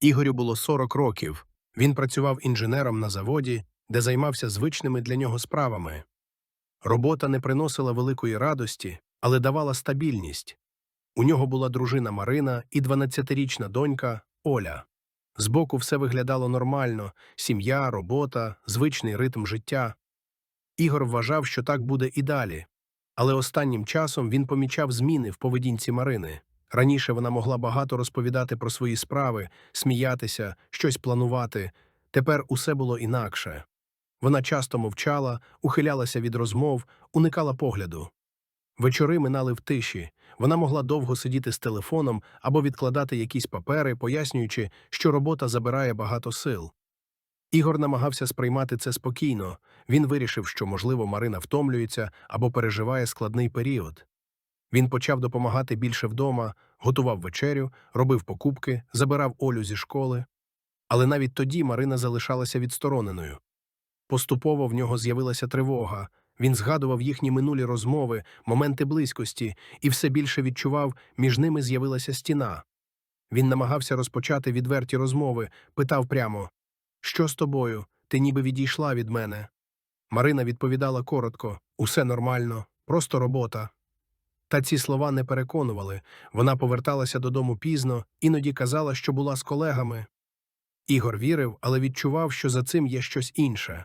Ігорю було 40 років. Він працював інженером на заводі, де займався звичними для нього справами. Робота не приносила великої радості, але давала стабільність. У нього була дружина Марина і 12-річна донька Оля. Збоку все виглядало нормально сім'я, робота, звичний ритм життя. Ігор вважав, що так буде і далі. Але останнім часом він помічав зміни в поведінці Марини. Раніше вона могла багато розповідати про свої справи, сміятися, щось планувати. Тепер усе було інакше. Вона часто мовчала, ухилялася від розмов, уникала погляду. Вечори минали в тиші. Вона могла довго сидіти з телефоном або відкладати якісь папери, пояснюючи, що робота забирає багато сил. Ігор намагався сприймати це спокійно. Він вирішив, що, можливо, Марина втомлюється або переживає складний період. Він почав допомагати більше вдома, готував вечерю, робив покупки, забирав Олю зі школи. Але навіть тоді Марина залишалася відстороненою. Поступово в нього з'явилася тривога. Він згадував їхні минулі розмови, моменти близькості, і все більше відчував, між ними з'явилася стіна. Він намагався розпочати відверті розмови, питав прямо Що з тобою? Ти ніби відійшла від мене. Марина відповідала коротко Усе нормально, просто робота. Та ці слова не переконували. Вона поверталася додому пізно, іноді казала, що була з колегами. Ігор вірив, але відчував, що за цим є щось інше.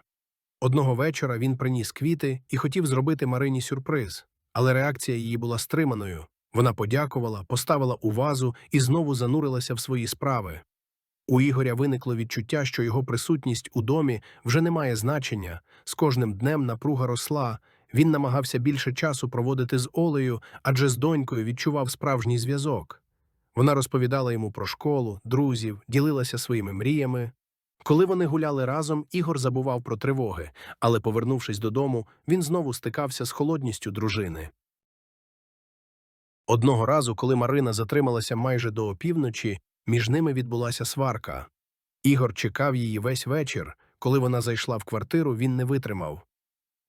Одного вечора він приніс квіти і хотів зробити Марині сюрприз, але реакція її була стриманою. Вона подякувала, поставила у вазу і знову занурилася в свої справи. У Ігоря виникло відчуття, що його присутність у домі вже не має значення. З кожним днем напруга росла. Він намагався більше часу проводити з Олею, адже з донькою відчував справжній зв'язок. Вона розповідала йому про школу, друзів, ділилася своїми мріями. Коли вони гуляли разом, Ігор забував про тривоги, але, повернувшись додому, він знову стикався з холодністю дружини. Одного разу, коли Марина затрималася майже до опівночі, між ними відбулася сварка. Ігор чекав її весь вечір. Коли вона зайшла в квартиру, він не витримав.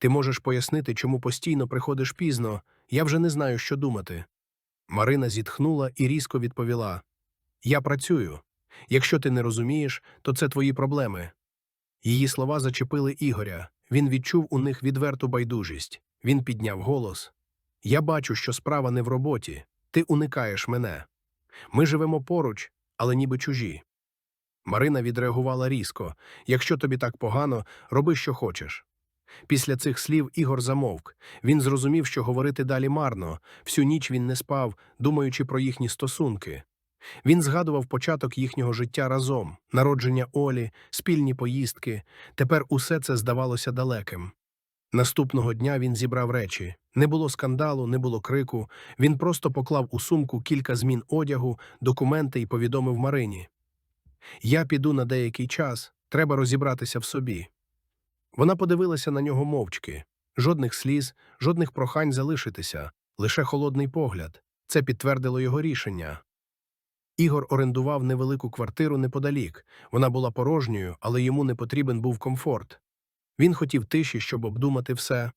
Ти можеш пояснити, чому постійно приходиш пізно, я вже не знаю, що думати. Марина зітхнула і різко відповіла Я працюю. Якщо ти не розумієш, то це твої проблеми. Її слова зачепили Ігоря. Він відчув у них відверту байдужість. Він підняв голос Я бачу, що справа не в роботі. Ти уникаєш мене. Ми живемо поруч, але ніби чужі. Марина відреагувала різко Якщо тобі так погано, роби, що хочеш. Після цих слів Ігор замовк. Він зрозумів, що говорити далі марно. Всю ніч він не спав, думаючи про їхні стосунки. Він згадував початок їхнього життя разом, народження Олі, спільні поїздки. Тепер усе це здавалося далеким. Наступного дня він зібрав речі. Не було скандалу, не було крику. Він просто поклав у сумку кілька змін одягу, документи і повідомив Марині. Я піду на деякий час, треба розібратися в собі. Вона подивилася на нього мовчки. Жодних сліз, жодних прохань залишитися, лише холодний погляд. Це підтвердило його рішення. Ігор орендував невелику квартиру неподалік. Вона була порожньою, але йому не потрібен був комфорт. Він хотів тиші, щоб обдумати все.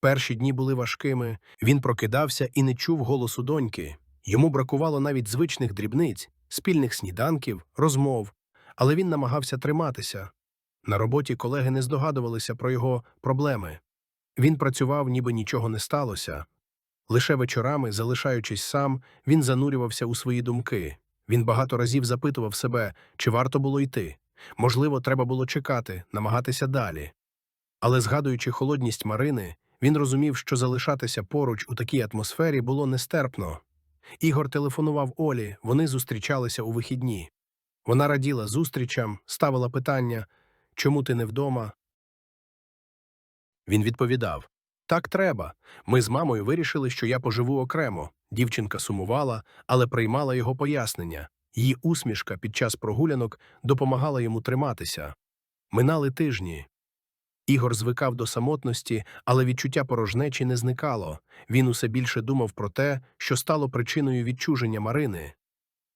Перші дні були важкими, він прокидався і не чув голосу доньки. Йому бракувало навіть звичних дрібниць, спільних сніданків, розмов, але він намагався триматися. На роботі колеги не здогадувалися про його проблеми. Він працював, ніби нічого не сталося. Лише вечорами, залишаючись сам, він занурювався у свої думки. Він багато разів запитував себе, чи варто було йти. Можливо, треба було чекати, намагатися далі. Але, згадуючи холодність Марини, він розумів, що залишатися поруч у такій атмосфері було нестерпно. Ігор телефонував Олі, вони зустрічалися у вихідні. Вона раділа зустрічам, ставила питання чому ти не вдома? Він відповідав Так треба. Ми з мамою вирішили, що я поживу окремо. Дівчинка сумувала, але приймала його пояснення. Її усмішка під час прогулянок допомагала йому триматися. Минали тижні. Ігор звикав до самотності, але відчуття порожнечі не зникало. Він усе більше думав про те, що стало причиною відчуження Марини.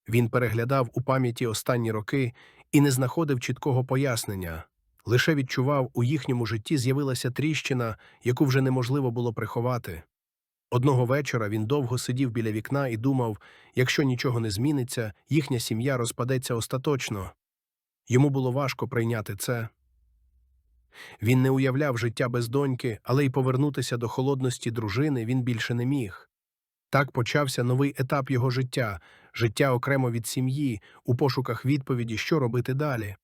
Він переглядав у пам'яті останні роки і не знаходив чіткого пояснення. Лише відчував, у їхньому житті з'явилася тріщина, яку вже неможливо було приховати. Одного вечора він довго сидів біля вікна і думав, якщо нічого не зміниться, їхня сім'я розпадеться остаточно. Йому було важко прийняти це. Він не уявляв життя без доньки, але й повернутися до холодності дружини він більше не міг. Так почався новий етап його життя, життя окремо від сім'ї, у пошуках відповіді, що робити далі.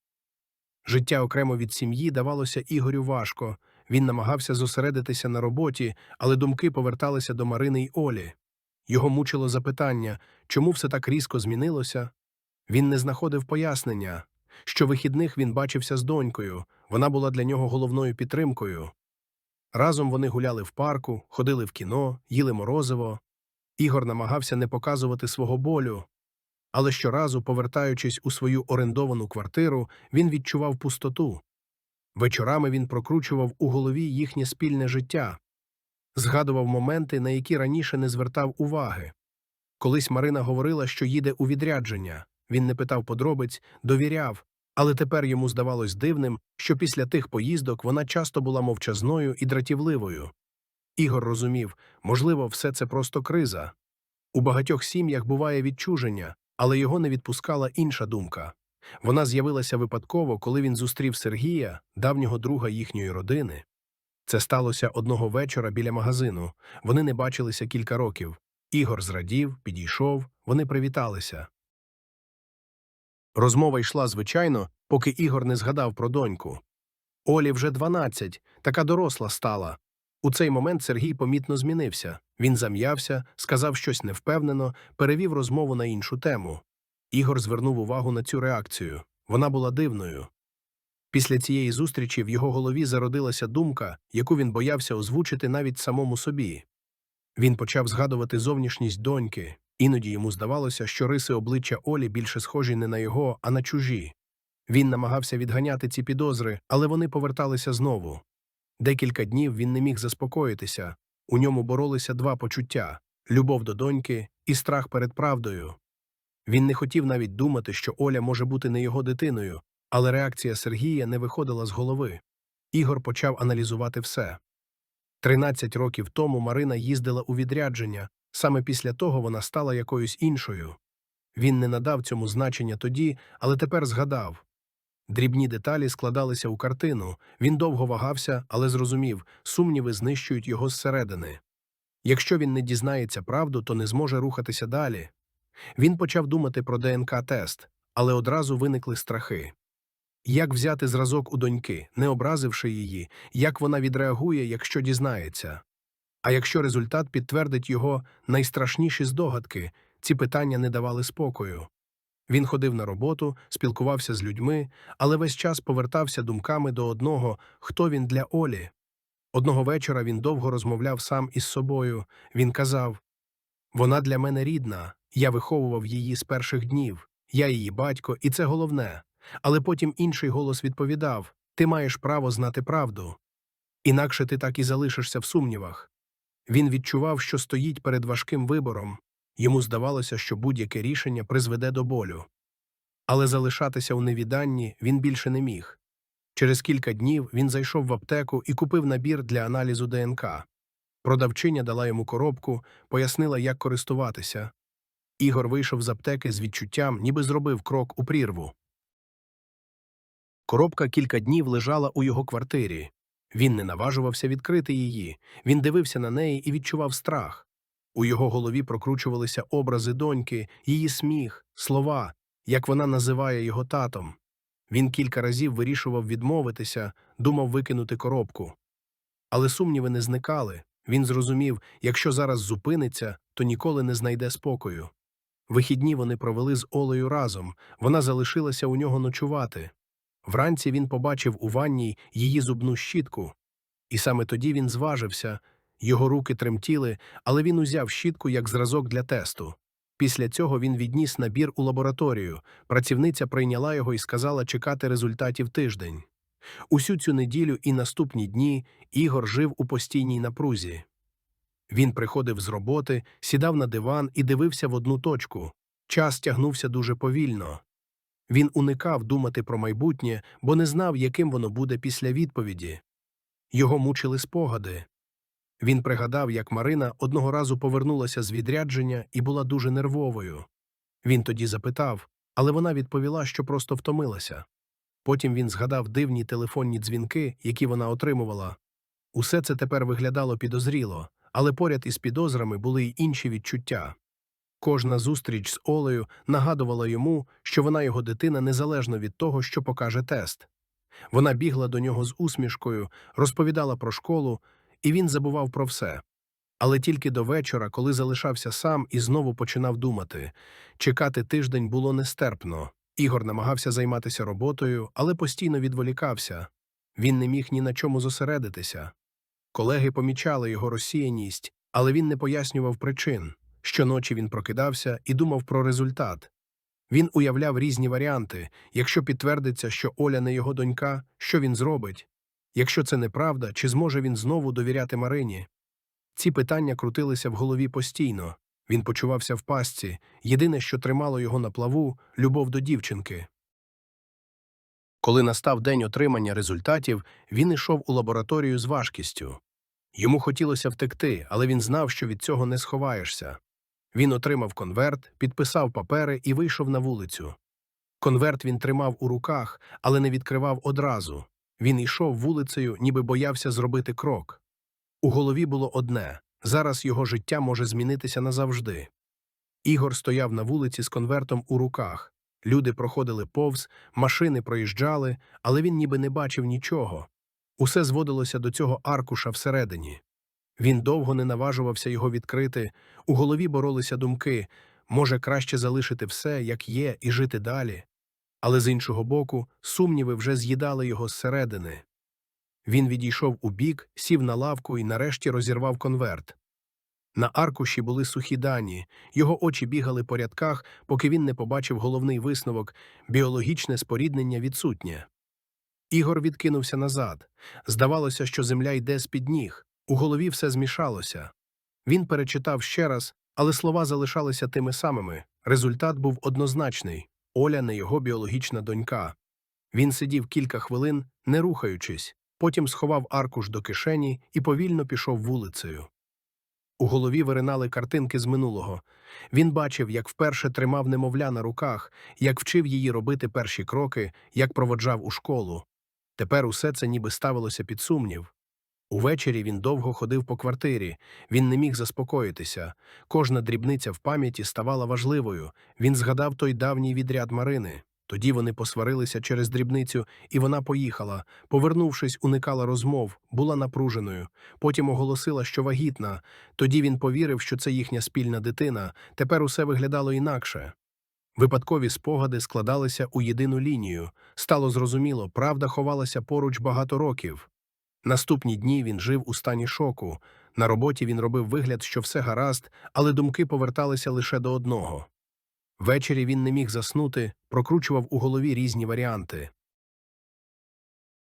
Життя окремо від сім'ї давалося Ігорю важко. Він намагався зосередитися на роботі, але думки поверталися до Марини й Олі. Його мучило запитання, чому все так різко змінилося. Він не знаходив пояснення. Щовихідних він бачився з донькою, вона була для нього головною підтримкою. Разом вони гуляли в парку, ходили в кіно, їли морозиво. Ігор намагався не показувати свого болю, але щоразу, повертаючись у свою орендовану квартиру, він відчував пустоту. Вечорами він прокручував у голові їхнє спільне життя, згадував моменти, на які раніше не звертав уваги. Колись Марина говорила, що їде у відрядження. Він не питав подробиць, довіряв, але тепер йому здавалось дивним, що після тих поїздок вона часто була мовчазною і дратівливою. Ігор розумів, можливо, все це просто криза. У багатьох сім'ях буває відчуження, але його не відпускала інша думка. Вона з'явилася випадково, коли він зустрів Сергія, давнього друга їхньої родини. Це сталося одного вечора біля магазину. Вони не бачилися кілька років. Ігор зрадів, підійшов, вони привіталися. Розмова йшла звичайно, поки Ігор не згадав про доньку. Олі вже дванадцять, така доросла стала. У цей момент Сергій помітно змінився. Він зам'явся, сказав щось невпевнено, перевів розмову на іншу тему. Ігор звернув увагу на цю реакцію. Вона була дивною. Після цієї зустрічі в його голові зародилася думка, яку він боявся озвучити навіть самому собі. Він почав згадувати зовнішність доньки, іноді йому здавалося, що риси обличчя Олі більше схожі не на його, а на чужі. Він намагався відганяти ці підозри, але вони поверталися знову. Декілька днів він не міг заспокоїтися. У ньому боролися два почуття любов до доньки і страх перед правдою. Він не хотів навіть думати, що Оля може бути не його дитиною, але реакція Сергія не виходила з голови. Ігор почав аналізувати все. Тринадцять років тому Марина їздила у відрядження, саме після того вона стала якоюсь іншою. Він не надав цьому значення тоді, але тепер згадав. Дрібні деталі складалися у картину, він довго вагався, але зрозумів, сумніви знищують його зсередини. Якщо він не дізнається правду, то не зможе рухатися далі. Він почав думати про ДНК-тест, але одразу виникли страхи. Як взяти зразок у доньки, не образивши її, як вона відреагує, якщо дізнається? А якщо результат підтвердить його найстрашніші здогадки, ці питання не давали спокою. Він ходив на роботу, спілкувався з людьми, але весь час повертався думками до одного, хто він для Олі. Одного вечора він довго розмовляв сам із собою. Він казав Вона для мене рідна, я виховував її з перших днів, я її батько, і це головне. Але потім інший голос відповідав Ти маєш право знати правду. Інакше ти так і залишишся в сумнівах. Він відчував, що стоїть перед важким вибором. Йому здавалося, що будь-яке рішення призведе до болю. Але залишатися у невіданні він більше не міг. Через кілька днів він зайшов в аптеку і купив набір для аналізу ДНК. Продавчиня дала йому коробку, пояснила, як користуватися. Ігор вийшов з аптеки з відчуттям, ніби зробив крок у прірву. Коробка кілька днів лежала у його квартирі. Він не наважувався відкрити її, він дивився на неї і відчував страх. У його голові прокручувалися образи доньки, її сміх, слова, як вона називає його татом. Він кілька разів вирішував відмовитися, думав викинути коробку. Але сумніви не зникали. Він зрозумів, якщо зараз зупиниться, то ніколи не знайде спокою. Вихідні вони провели з Олею разом, вона залишилася у нього ночувати. Вранці він побачив у ванній її зубну щітку. І саме тоді він зважився, його руки тремтіли, але він узяв щітку як зразок для тесту. Після цього він відніс набір у лабораторію. Працівниця прийняла його і сказала чекати результатів тиждень. Усю цю неділю і наступні дні Ігор жив у постійній напрузі. Він приходив з роботи, сідав на диван і дивився в одну точку. Час тягнувся дуже повільно. Він уникав думати про майбутнє, бо не знав, яким воно буде після відповіді. Його мучили спогади. Він пригадав, як Марина одного разу повернулася з відрядження і була дуже нервовою. Він тоді запитав, але вона відповіла, що просто втомилася. Потім він згадав дивні телефонні дзвінки, які вона отримувала. Усе це тепер виглядало підозріло, але поряд із підозрами були й інші відчуття. Кожна зустріч з Олею нагадувала йому, що вона його дитина незалежно від того, що покаже тест. Вона бігла до нього з усмішкою, розповідала про школу, і він забував про все. Але тільки до вечора, коли залишався сам і знову починав думати. Чекати тиждень було нестерпно. Ігор намагався займатися роботою, але постійно відволікався. Він не міг ні на чому зосередитися. Колеги помічали його розсіяність, але він не пояснював причин. Щоночі він прокидався і думав про результат. Він уявляв різні варіанти. Якщо підтвердиться, що Оля не його донька, що він зробить? Якщо це неправда, чи зможе він знову довіряти Марині? Ці питання крутилися в голові постійно. Він почувався в пастці. Єдине, що тримало його на плаву любов до дівчинки. Коли настав день отримання результатів, він ішов у лабораторію з важкістю. Йому хотілося втекти, але він знав, що від цього не сховаєшся. Він отримав конверт, підписав папери і вийшов на вулицю. Конверт він тримав у руках, але не відкривав одразу. Він йшов вулицею, ніби боявся зробити крок. У голові було одне зараз його життя може змінитися назавжди. Ігор стояв на вулиці з конвертом у руках. Люди проходили повз, машини проїжджали, але він ніби не бачив нічого. Усе зводилося до цього аркуша всередині. Він довго не наважувався його відкрити, у голові боролися думки може краще залишити все, як є, і жити далі. Але з іншого боку, сумніви вже з'їдали його зсередини. Він відійшов у бік, сів на лавку і нарешті розірвав конверт. На аркуші були сухі дані, його очі бігали по рядках, поки він не побачив головний висновок біологічне споріднення відсутнє. Ігор відкинувся назад. Здавалося, що земля йде з-під ніг. У голові все змішалося. Він перечитав ще раз, але слова залишалися тими самими. Результат був однозначний Оля не його біологічна донька. Він сидів кілька хвилин, не рухаючись, потім сховав аркуш до кишені і повільно пішов вулицею. У голові виринали картинки з минулого. Він бачив, як вперше тримав немовля на руках, як вчив її робити перші кроки, як проводжав у школу. Тепер усе це ніби ставилося під сумнів. Увечері він довго ходив по квартирі, він не міг заспокоїтися. Кожна дрібниця в пам'яті ставала важливою. Він згадав той давній відряд Марини. Тоді вони посварилися через дрібницю, і вона поїхала. Повернувшись, уникала розмов, була напруженою. Потім оголосила, що вагітна. Тоді він повірив, що це їхня спільна дитина. Тепер усе виглядало інакше. Випадкові спогади складалися у єдину лінію. Стало зрозуміло, правда ховалася поруч багато років. Наступні дні він жив у стані шоку. На роботі він робив вигляд, що все гаразд, але думки поверталися лише до одного. Ввечері він не міг заснути, прокручував у голові різні варіанти.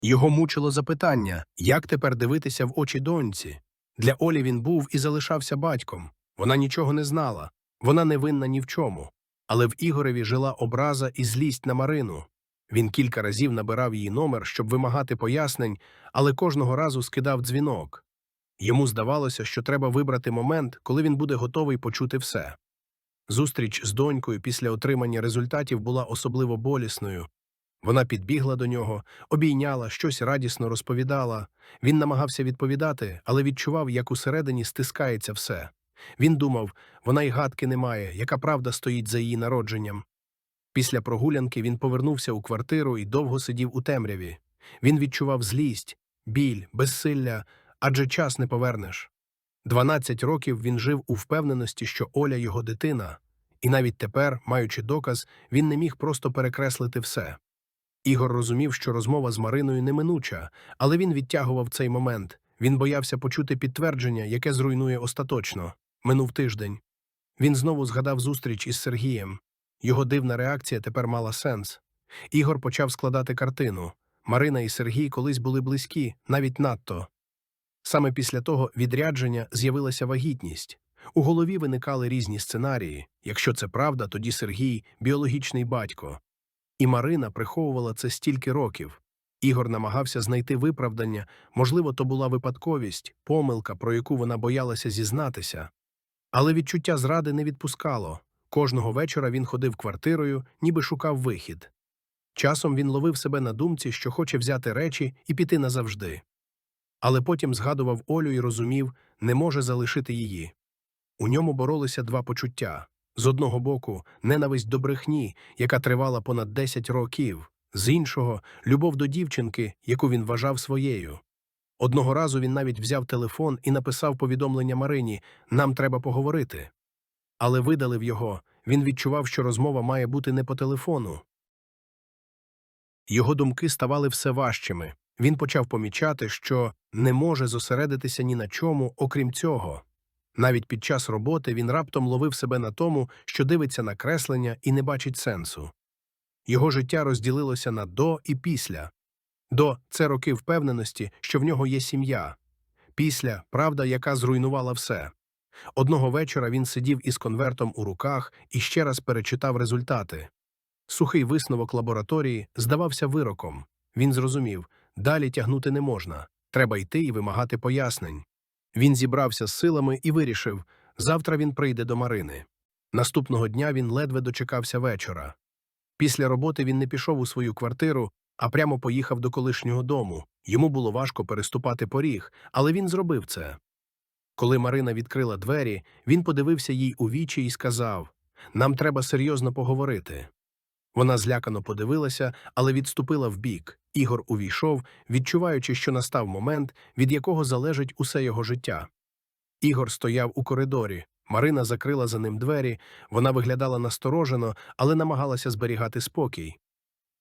Його мучило запитання, як тепер дивитися в очі доньці. Для Олі він був і залишався батьком. Вона нічого не знала, вона не винна ні в чому. Але в Ігореві жила образа і злість на Марину. Він кілька разів набирав її номер, щоб вимагати пояснень, але кожного разу скидав дзвінок. Йому здавалося, що треба вибрати момент, коли він буде готовий почути все. Зустріч з донькою після отримання результатів була особливо болісною. Вона підбігла до нього, обійняла, щось радісно розповідала. Він намагався відповідати, але відчував, як усередині стискається все. Він думав, вона й гадки не має, яка правда стоїть за її народженням. Після прогулянки він повернувся у квартиру і довго сидів у темряві. Він відчував злість, біль, безсилля, адже час не повернеш. Дванадцять років він жив у впевненості, що Оля його дитина, і навіть тепер, маючи доказ, він не міг просто перекреслити все. Ігор розумів, що розмова з Мариною неминуча, але він відтягував цей момент. Він боявся почути підтвердження, яке зруйнує остаточно. Минув тиждень. Він знову згадав зустріч із Сергієм. Його дивна реакція тепер мала сенс. Ігор почав складати картину. Марина і Сергій колись були близькі, навіть надто. Саме після того відрядження з'явилася вагітність. У голові виникали різні сценарії. Якщо це правда, тоді Сергій біологічний батько. І Марина приховувала це стільки років. Ігор намагався знайти виправдання, можливо, то була випадковість, помилка, про яку вона боялася зізнатися. Але відчуття зради не відпускало. Кожного вечора він ходив квартирою, ніби шукав вихід. Часом він ловив себе на думці, що хоче взяти речі і піти назавжди. Але потім згадував Олю і розумів, не може залишити її. У ньому боролися два почуття з одного боку, ненависть до брехні, яка тривала понад 10 років, з іншого любов до дівчинки, яку він вважав своєю. Одного разу він навіть взяв телефон і написав повідомлення Марині Нам треба поговорити. Але видалив його, він відчував, що розмова має бути не по телефону. Його думки ставали все важчими. Він почав помічати, що не може зосередитися ні на чому, окрім цього. Навіть під час роботи він раптом ловив себе на тому, що дивиться на креслення і не бачить сенсу. Його життя розділилося на до і після. До це роки впевненості, що в нього є сім'я. Після правда, яка зруйнувала все. Одного вечора він сидів із конвертом у руках і ще раз перечитав результати. Сухий висновок лабораторії здавався вироком. Він зрозумів далі тягнути не можна, треба йти і вимагати пояснень. Він зібрався з силами і вирішив завтра він прийде до Марини. Наступного дня він ледве дочекався вечора. Після роботи він не пішов у свою квартиру, а прямо поїхав до колишнього дому. Йому було важко переступати поріг, але він зробив це. Коли Марина відкрила двері, він подивився їй у вічі і сказав Нам треба серйозно поговорити. Вона злякано подивилася, але відступила вбік. Ігор увійшов, відчуваючи, що настав момент, від якого залежить усе його життя. Ігор стояв у коридорі. Марина закрила за ним двері, вона виглядала насторожено, але намагалася зберігати спокій.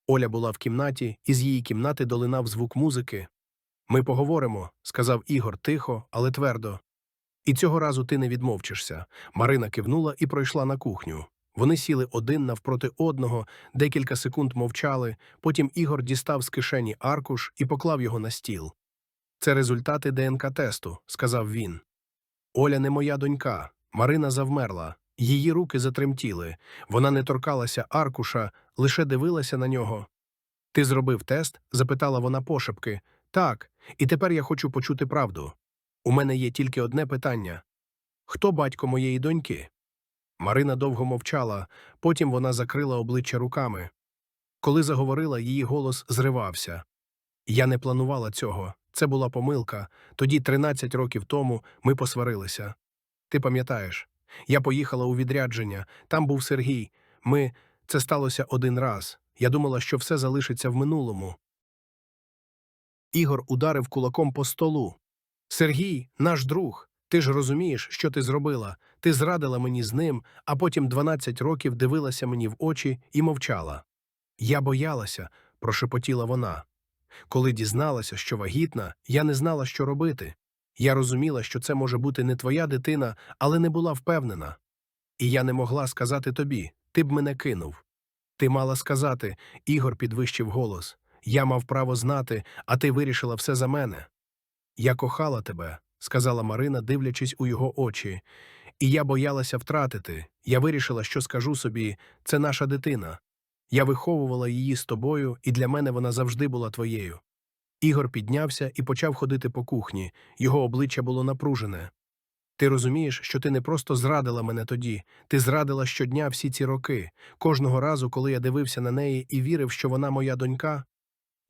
Оля була в кімнаті, і з її кімнати долинав звук музики. Ми поговоримо, сказав Ігор тихо, але твердо. І цього разу ти не відмовчишся. Марина кивнула і пройшла на кухню. Вони сіли один навпроти одного, декілька секунд мовчали, потім Ігор дістав з кишені аркуш і поклав його на стіл. Це результати ДНК-тесту, сказав він. Оля не моя донька. Марина завмерла. Її руки затремтіли. Вона не торкалася аркуша, лише дивилася на нього. Ти зробив тест? запитала вона пошепки. Так, і тепер я хочу почути правду. У мене є тільки одне питання хто батько моєї доньки? Марина довго мовчала, потім вона закрила обличчя руками. Коли заговорила, її голос зривався. Я не планувала цього. Це була помилка. Тоді, 13 років тому, ми посварилися. Ти пам'ятаєш, я поїхала у відрядження, там був Сергій. Ми. Це сталося один раз. Я думала, що все залишиться в минулому. Ігор ударив кулаком по столу. Сергій, наш друг, ти ж розумієш, що ти зробила. Ти зрадила мені з ним, а потім 12 років дивилася мені в очі і мовчала. Я боялася, прошепотіла вона. Коли дізналася, що вагітна, я не знала, що робити. Я розуміла, що це може бути не твоя дитина, але не була впевнена. І я не могла сказати тобі ти б мене кинув. Ти мала сказати, Ігор підвищив голос. Я мав право знати, а ти вирішила все за мене. Я кохала тебе, сказала Марина, дивлячись у його очі, і я боялася втратити. Я вирішила, що скажу собі це наша дитина. Я виховувала її з тобою, і для мене вона завжди була твоєю. Ігор піднявся і почав ходити по кухні, його обличчя було напружене. Ти розумієш, що ти не просто зрадила мене тоді, ти зрадила щодня всі ці роки, кожного разу, коли я дивився на неї і вірив, що вона моя донька.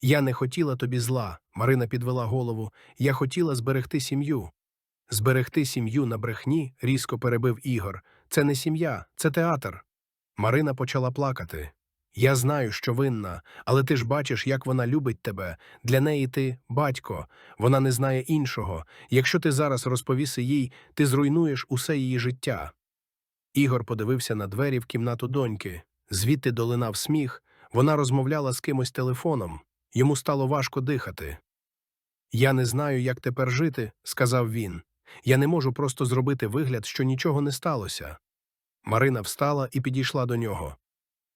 Я не хотіла тобі зла, Марина підвела голову, я хотіла зберегти сім'ю. Зберегти сім'ю на брехні, різко перебив Ігор. Це не сім'я, це театр. Марина почала плакати. Я знаю, що винна, але ти ж бачиш, як вона любить тебе. Для неї ти батько, вона не знає іншого. Якщо ти зараз розповіси їй, ти зруйнуєш усе її життя. Ігор подивився на двері в кімнату доньки. Звідти долинав сміх, вона розмовляла з кимось телефоном. Йому стало важко дихати. Я не знаю, як тепер жити, сказав він. Я не можу просто зробити вигляд, що нічого не сталося. Марина встала і підійшла до нього.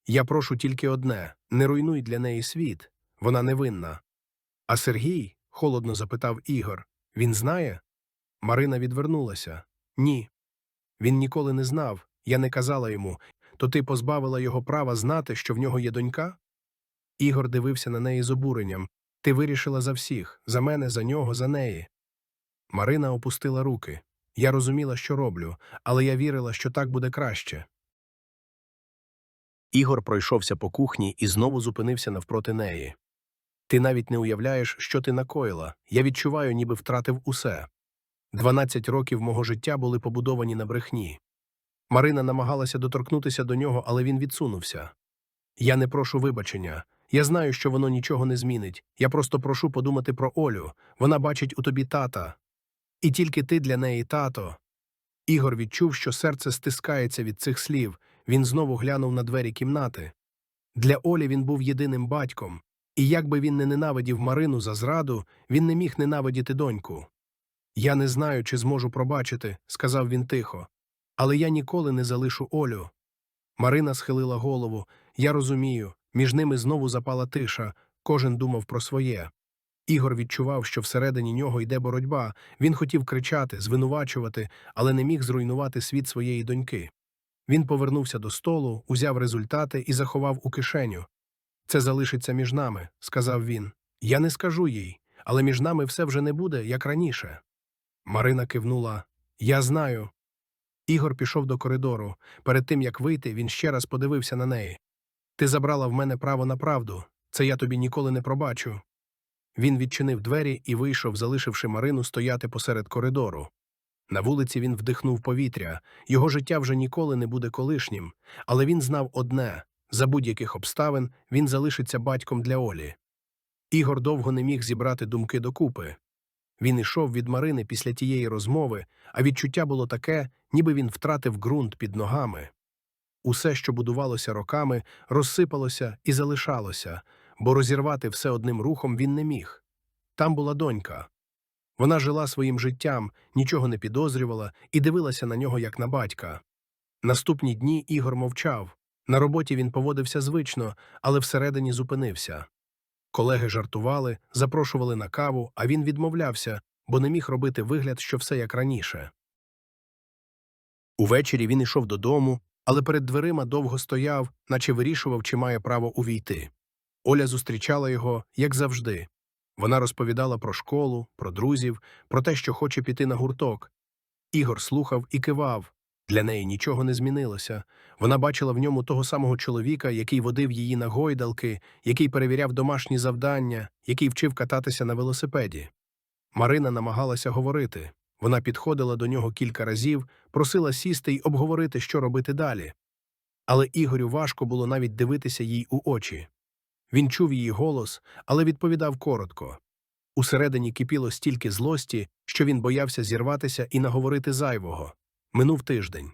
Я прошу тільки одне не руйнуй для неї світ. Вона невинна. А Сергій? холодно запитав Ігор. Він знає? Марина відвернулася. Ні. Він ніколи не знав. Я не казала йому. То ти позбавила його права знати, що в нього є донька? Ігор дивився на неї з обуренням. Ти вирішила за всіх за мене, за нього, за неї. Марина опустила руки. Я розуміла, що роблю, але я вірила, що так буде краще. Ігор пройшовся по кухні і знову зупинився навпроти неї. Ти навіть не уявляєш, що ти накоїла. Я відчуваю, ніби втратив усе. Дванадцять років мого життя були побудовані на брехні. Марина намагалася доторкнутися до нього, але він відсунувся. Я не прошу вибачення. Я знаю, що воно нічого не змінить. Я просто прошу подумати про Олю. Вона бачить у тобі тата. І тільки ти для неї тато. Ігор відчув, що серце стискається від цих слів. Він знову глянув на двері кімнати. Для Олі він був єдиним батьком, і як би він не ненавидів Марину за зраду, він не міг ненавидіти доньку. Я не знаю, чи зможу пробачити, сказав він тихо, але я ніколи не залишу Олю. Марина схилила голову. Я розумію, між ними знову запала тиша, кожен думав про своє. Ігор відчував, що всередині нього йде боротьба. Він хотів кричати, звинувачувати, але не міг зруйнувати світ своєї доньки. Він повернувся до столу, узяв результати і заховав у кишеню. Це залишиться між нами, сказав він. Я не скажу їй, але між нами все вже не буде, як раніше. Марина кивнула. Я знаю. Ігор пішов до коридору. Перед тим, як вийти, він ще раз подивився на неї. Ти забрала в мене право на правду. Це я тобі ніколи не пробачу. Він відчинив двері і вийшов, залишивши Марину стояти посеред коридору. На вулиці він вдихнув повітря. Його життя вже ніколи не буде колишнім, але він знав одне за будь-яких обставин він залишиться батьком для Олі. Ігор довго не міг зібрати думки докупи. Він ішов від Марини після тієї розмови, а відчуття було таке, ніби він втратив ґрунт під ногами. Усе, що будувалося роками, розсипалося і залишалося, бо розірвати все одним рухом він не міг. Там була донька. Вона жила своїм життям, нічого не підозрювала і дивилася на нього як на батька. Наступні дні Ігор мовчав. На роботі він поводився звично, але всередині зупинився. Колеги жартували, запрошували на каву, а він відмовлявся, бо не міг робити вигляд, що все як раніше. Увечері він ішов додому, але перед дверима довго стояв, наче вирішував, чи має право увійти. Оля зустрічала його, як завжди. Вона розповідала про школу, про друзів, про те, що хоче піти на гурток. Ігор слухав і кивав. Для неї нічого не змінилося. Вона бачила в ньому того самого чоловіка, який водив її на гойдалки, який перевіряв домашні завдання, який вчив кататися на велосипеді. Марина намагалася говорити. Вона підходила до нього кілька разів, просила сісти й обговорити, що робити далі. Але Ігорю важко було навіть дивитися їй у очі. Він чув її голос, але відповідав коротко. Усередині кипіло стільки злості, що він боявся зірватися і наговорити зайвого. Минув тиждень.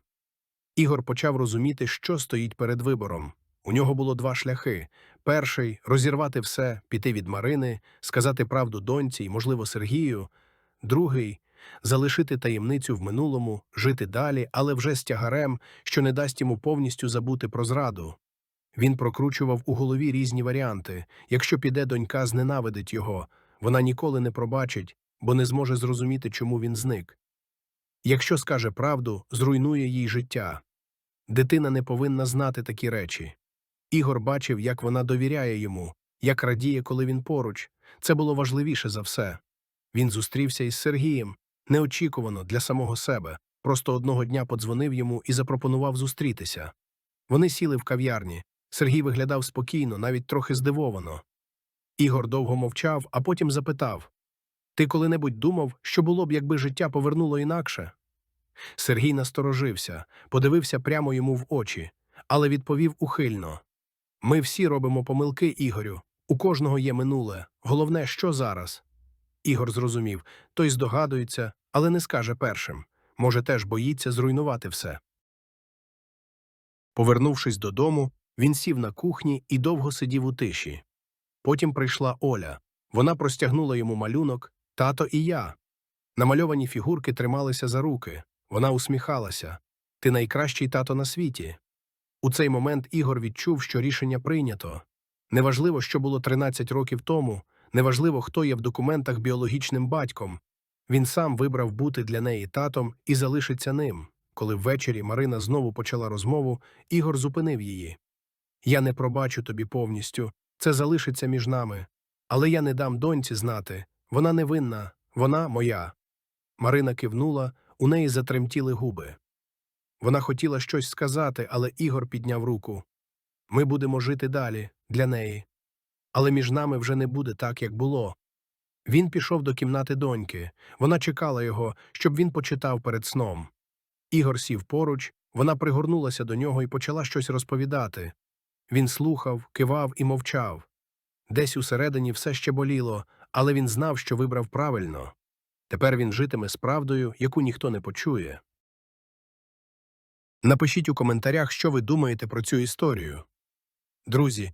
Ігор почав розуміти, що стоїть перед вибором. У нього було два шляхи: перший розірвати все, піти від Марини, сказати правду доньці і, можливо, Сергію, другий залишити таємницю в минулому, жити далі, але вже з тягарем, що не дасть йому повністю забути про зраду. Він прокручував у голові різні варіанти. Якщо піде донька, зненавидить його, вона ніколи не пробачить, бо не зможе зрозуміти, чому він зник. Якщо скаже правду, зруйнує їй життя. Дитина не повинна знати такі речі. Ігор бачив, як вона довіряє йому, як радіє, коли він поруч. Це було важливіше за все. Він зустрівся із Сергієм неочікувано для самого себе. Просто одного дня подзвонив йому і запропонував зустрітися. Вони сіли в кав'ярні. Сергій виглядав спокійно, навіть трохи здивовано. Ігор довго мовчав, а потім запитав Ти коли-небудь думав, що було б, якби життя повернуло інакше? Сергій насторожився, подивився прямо йому в очі, але відповів ухильно Ми всі робимо помилки, Ігорю. У кожного є минуле. Головне, що зараз. Ігор зрозумів той здогадується, але не скаже першим. Може, теж боїться зруйнувати все. Повернувшись додому, він сів на кухні і довго сидів у тиші. Потім прийшла Оля. Вона простягнула йому малюнок тато і я. Намальовані фігурки трималися за руки. Вона усміхалася Ти найкращий тато на світі. У цей момент Ігор відчув, що рішення прийнято. Неважливо, що було 13 років тому, неважливо, хто є в документах біологічним батьком. Він сам вибрав бути для неї татом і залишиться ним. Коли ввечері Марина знову почала розмову, Ігор зупинив її. Я не пробачу тобі повністю, це залишиться між нами. Але я не дам доньці знати. Вона невинна, вона моя. Марина кивнула, у неї затремтіли губи. Вона хотіла щось сказати, але Ігор підняв руку. Ми будемо жити далі, для неї. Але між нами вже не буде так, як було. Він пішов до кімнати доньки. Вона чекала його, щоб він почитав перед сном. Ігор сів поруч, вона пригорнулася до нього і почала щось розповідати. Він слухав, кивав і мовчав. Десь усередині все ще боліло, але він знав, що вибрав правильно. Тепер він житиме з правдою, яку ніхто не почує. Напишіть у коментарях, що ви думаєте про цю історію. Друзі,